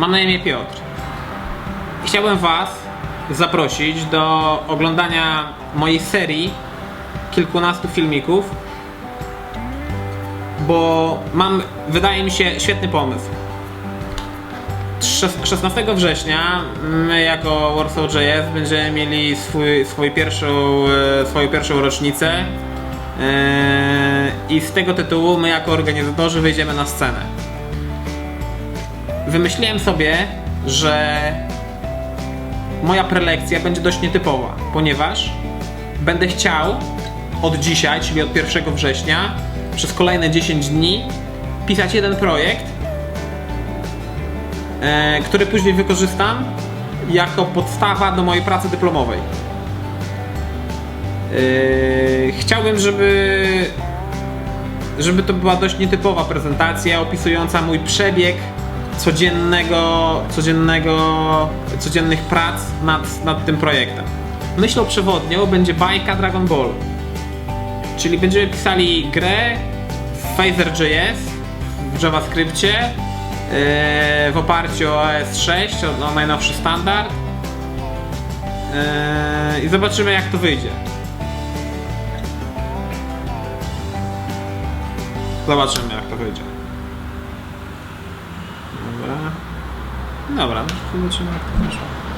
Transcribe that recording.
Mam na imię Piotr. Chciałbym Was zaprosić do oglądania mojej serii kilkunastu filmików, bo mam, wydaje mi się, świetny pomysł. Trze- 16 września my jako Warsaw.js będziemy mieli swój, swój pierwszą, e, swoją pierwszą rocznicę e, i z tego tytułu my jako organizatorzy wyjdziemy na scenę. Wymyśliłem sobie, że moja prelekcja będzie dość nietypowa, ponieważ będę chciał od dzisiaj, czyli od 1 września, przez kolejne 10 dni pisać jeden projekt, e, który później wykorzystam jako podstawa do mojej pracy dyplomowej. E, chciałbym, żeby żeby to była dość nietypowa prezentacja opisująca mój przebieg codziennego, codziennego, codziennych prac nad, nad tym projektem. Myślą przewodnią będzie bajka Dragon Ball. Czyli będziemy pisali grę w Phaser.js, w JavaScriptie, yy, w oparciu o OS6, o, o najnowszy standard. Yy, I zobaczymy jak to wyjdzie. Zobaczymy jak to wyjdzie. Dobra. Dobra, no zobaczymy jak to wyszło.